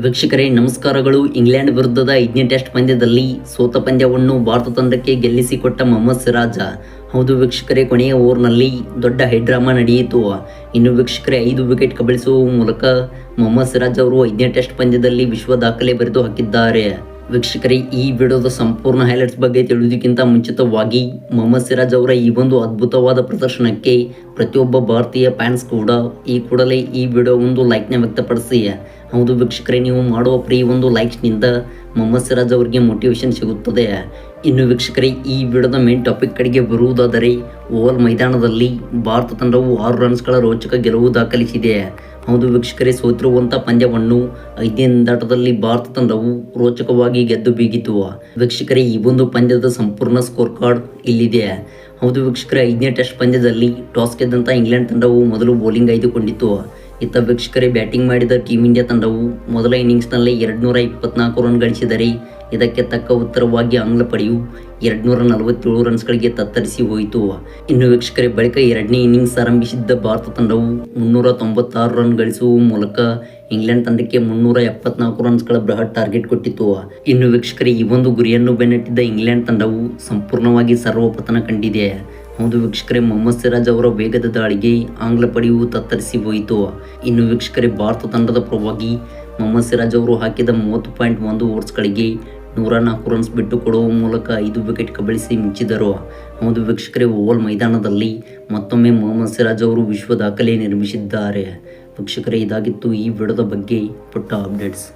ವೀಕ್ಷಕರೇ, ನಮಸ್ಕಾರಗಳು. ಇಂಗ್ಲೆಂಡ್ ವಿರುದ್ಧದ ಐದನೇ ಟೆಸ್ಟ್ ಪಂದ್ಯದಲ್ಲಿ ಸೋತ ಪಂದ್ಯವನ್ನು ಭಾರತ ತಂಡಕ್ಕೆ ಗೆಲ್ಲಿಸಿಕೊಟ್ಟ ಮೊಹಮ್ಮದ್ ಸಿರಾಜ. ಹೌದು ವೀಕ್ಷಕರೇ, ಕೊನೆಯ ಓವರ್ನಲ್ಲಿ ದೊಡ್ಡ ಹೈಡ್ರಾಮಾ ನಡೆಯಿತು. ಇನ್ನು ವೀಕ್ಷಕರೇ, ಐದು ವಿಕೆಟ್ ಕಬಳಿಸುವ ಮೂಲಕ ಮೊಹಮ್ಮದ್ ಸಿರಾಜ್ ಅವರು ಐದನೇ ಟೆಸ್ಟ್ ಪಂದ್ಯದಲ್ಲಿ ವಿಶ್ವ ದಾಖಲೆ ಬರೆದು ಹಾಕಿದ್ದಾರೆ. ವೀಕ್ಷಕರೇ, ಈ ವಿಡಿಯೋದ ಸಂಪೂರ್ಣ ಹೈಲೈಟ್ಸ್ ಬಗ್ಗೆ ತಿಳಿಯೋದಕ್ಕಿಂತ ಮುಂಚಿತವಾಗಿ ಮೊಹಮ್ಮದ್ ಸಿರಾಜ್ ಅವರ ಈ ಒಂದು ಅದ್ಭುತವಾದ ಪ್ರದರ್ಶನಕ್ಕೆ ಪ್ರತಿಯೊಬ್ಬ ಭಾರತೀಯ ಫ್ಯಾನ್ಸ್ ಕೂಡ ಈ ಕೂಡಲೇ ಈ ವಿಡಿಯೋ ಒಂದು ಲೈಕ್ನ ವ್ಯಕ್ತಪಡಿಸಿ. ಹೌದು ವೀಕ್ಷಕರೇ, ನೀವು ಮಾಡುವ ಪ್ರೀ ಒಂದು ಲೈಕ್ಸ್ನಿಂದ ಮೊಹಮ್ಮದ್ ಸಿರಾಜ್ ಅವರಿಗೆ ಮೋಟಿವೇಶನ್ ಸಿಗುತ್ತದೆ. ಇನ್ನು ವೀಕ್ಷಕರೇ, ಈ ವಿಡಿಯೋದ ಮೇನ್ ಟಾಪಿಕ್ ಕಡೆಗೆ ಬರುವುದಾದರೆ, ಓವಲ್ ಮೈದಾನದಲ್ಲಿ ಭಾರತ ತಂಡವು ಆರು ರನ್ಸ್ಗಳ ರೋಚಕ ಗೆಲುವು ದಾಖಲಿಸಿದೆ. ಹೌದು ವೀಕ್ಷಕರೇ ಸೋತಿರುವಂಥ ಪಂದ್ಯವನ್ನು ಐದನೇ ದಾಟದಲ್ಲಿ ಭಾರತ ತಂಡವು ರೋಚಕವಾಗಿ ಗೆದ್ದು ಬೀಗಿತು. ವೀಕ್ಷಕರೇ, ಈ ಒಂದು ಪಂದ್ಯದ ಸಂಪೂರ್ಣ ಸ್ಕೋರ್ ಕಾರ್ಡ್ ಇಲ್ಲಿದೆ. ಹೌದು ವೀಕ್ಷಕರೇ, ಐದನೇ ಟೆಸ್ಟ್ ಪಂದ್ಯದಲ್ಲಿ ಟಾಸ್ ಗೆದ್ದಂಥ ಇಂಗ್ಲೆಂಡ್ ತಂಡವು ಮೊದಲು ಬೌಲಿಂಗ್ ಆಯ್ದುಕೊಂಡಿತ್ತು. ಇತ್ತ ವೀಕ್ಷಕರೇ ಬ್ಯಾಟಿಂಗ್ ಮಾಡಿದ ಟೀಮ್ ಇಂಡಿಯಾ ತಂಡವು ಮೊದಲ ಇನ್ನಿಂಗ್ಸ್ನಲ್ಲಿ ಎರಡ್ನೂರ ಇಪ್ಪತ್ನಾಲ್ಕು ರನ್ ಗಳಿಸಿದರೆ ಇದಕ್ಕೆ ತಕ್ಕ ಉತ್ತರವಾಗಿ ಆಂಗ್ಲ ಪಡೆಯು ಎರಡ್ನೂರ ನಲವತ್ತೇಳು ರನ್ಸ್ಗಳಿಗೆ ತತ್ತರಿಸಿ ಹೋಯಿತು. ಇನ್ನು ವೀಕ್ಷಕರೇ ಬಳಿಕ ಎರಡನೇ ಇನ್ನಿಂಗ್ಸ್ ಆರಂಭಿಸಿದ್ದ ಭಾರತ ತಂಡವು ಮುನ್ನೂರ ತೊಂಬತ್ತಾರು ರನ್ ಗಳಿಸುವ ಮೂಲಕ ಇಂಗ್ಲೆಂಡ್ ತಂಡಕ್ಕೆ ಮುನ್ನೂರ ಎಪ್ಪತ್ನಾಲ್ಕು ರನ್ಸ್ಗಳ ಬೃಹತ್ ಟಾರ್ಗೆಟ್ ಕೊಟ್ಟಿತ್ತು ಇನ್ನು ವೀಕ್ಷಕರೇ ಈ ಒಂದು ಗುರಿಯನ್ನು ಬೆನ್ನಟ್ಟಿದ್ದ ಇಂಗ್ಲೆಂಡ್ ತಂಡವು ಸಂಪೂರ್ಣವಾಗಿ ಸರ್ವಪತನ ಕಂಡಿದೆ. ಹೌದು ವೀಕ್ಷಕರೇ, ಮೊಹಮ್ಮದ್ ಸಿರಾಜ್ ಅವರ ವೇಗದ ದಾಳಿಗೆ ಆಂಗ್ಲ ಪಡೆಯು ತತ್ತರಿಸಿ ಹೋಯಿತು. ಇನ್ನು ವೀಕ್ಷಕರೇ, ಭಾರತ ತಂಡದ ಪರವಾಗಿ ಮೊಹಮ್ಮದ್ ಸಿರಾಜ್ ಅವರು ಹಾಕಿದ ಮೂವತ್ತು ಪಾಯಿಂಟ್ ಒಂದು ಓವರ್ಸ್ಗಳಿಗೆ ನೂರ ನಾಲ್ಕು ರನ್ಸ್ ಬಿಟ್ಟು ಕೊಡುವ ಮೂಲಕ ಐದು ವಿಕೆಟ್ ಕಬಳಿಸಿ ಮುಚ್ಚಿದರು ಹೌದು ವೀಕ್ಷಕರೇ, ಓವಲ್ ಮೈದಾನದಲ್ಲಿ ಮತ್ತೊಮ್ಮೆ ಮೊಹಮ್ಮದ್ ಸಿರಾಜ್ ಅವರು ವಿಶ್ವ ದಾಖಲೆ ನಿರ್ಮಿಸಿದ್ದಾರೆ. ವೀಕ್ಷಕರೇ, ಇದಾಗಿತ್ತು ಈ ವಿಡದ ಬಗ್ಗೆ ಪುಟ್ಟ ಅಪ್ಡೇಟ್ಸ್